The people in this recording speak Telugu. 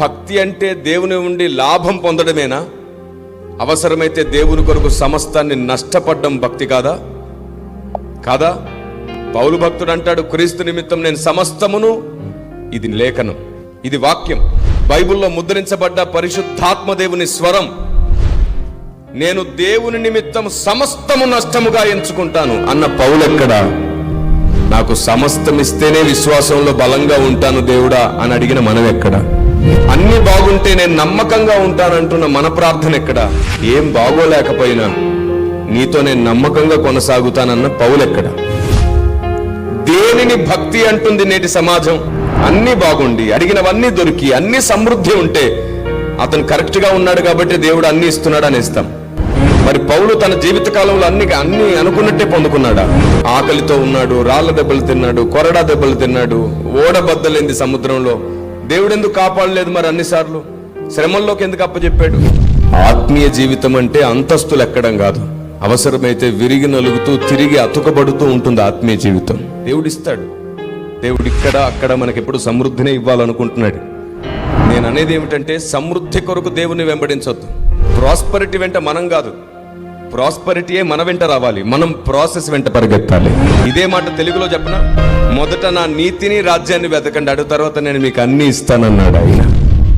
భక్తి అంటే దేవుని ఉండి లాభం పొందడమేనా? అవసరమైతే దేవుని కొరకు సమస్తాన్ని నష్టపడ్డం భక్తి కాదా? కాదా? పౌలు భక్తుడు అంటాడు క్రీస్తు నిమిత్తం నేను సమస్తమును ఇది లేఖనం. ఇది వాక్యం. బైబిల్లో ముద్రించబడ్డ పరిశుద్ధాత్మ దేవుని స్వరం నేను దేవుని నిమిత్తం సమస్తము నష్టముగా ఎంచుకుంటాను అన్న పౌలెక్కడ నాకు సమస్తం ఇస్తేనే విశ్వాసంలో బలంగా ఉంటాను దేవుడా అని అడిగిన మనం ఎక్కడా అన్ని బాగుంటే నేను నమ్మకంగా ఉంటానంటున్న మన ప్రార్థన ఎక్కడ? ఏం బాగోలేకపోయినా నీతో నేను నమ్మకంగా కొనసాగుతానన్న పౌలెక్కడ దేనిని భక్తి అంటుంది నేటి సమాజం? అన్ని బాగుండి అడిగినవన్నీ దొరికి అన్ని సమృద్ధి ఉంటే అతను కరెక్ట్గా ఉన్నాడు కాబట్టి దేవుడు అన్ని ఇస్తున్నాడు అని ఇస్తాం మరి పౌలు తన జీవిత కాలంలో అన్ని అన్ని అనుకున్నట్టే పొందుకున్నాడా? ఆకలితో ఉన్నాడు రాళ్ళ దెబ్బలు తిన్నాడు కొరడా దెబ్బలు తిన్నాడు ఓడబద్దలేంది సముద్రంలో దేవుడు ఎందుకు కాపాడలేదు మరి అన్నిసార్లు? శ్రమంలోకి ఎందుకు అప్పచెప్పాడు ఆత్మీయ జీవితం అంటే అంతస్తులు ఎక్కడం కాదు. అవసరమైతే విరిగి నలుగుతూ తిరిగి అతుకబడుతూ ఉంటుంది ఆత్మీయ జీవితం. దేవుడు ఇస్తాడు దేవుడు ఇక్కడ అక్కడ మనకి ఎప్పుడు సమృద్ధినే ఇవ్వాలనుకుంటున్నాడు. నేను అనేది ఏమిటంటే సమృద్ధి కొరకు దేవుని వెంబడించొద్దు. ప్రాస్పరిటీ వెంట మనం కాదు. ప్రాస్పరిటీయే మన వెంట రావాలి. మనం ప్రాసెస్ వెంట పరిగెత్తాలి. ఇదే మాట తెలుగులో చెప్పనా మొదట నా నీతిని రాజ్యాన్ని వెతకండి. అడు తర్వాత నేను మీకు అన్ని ఇస్తానన్నాడు ఆయన.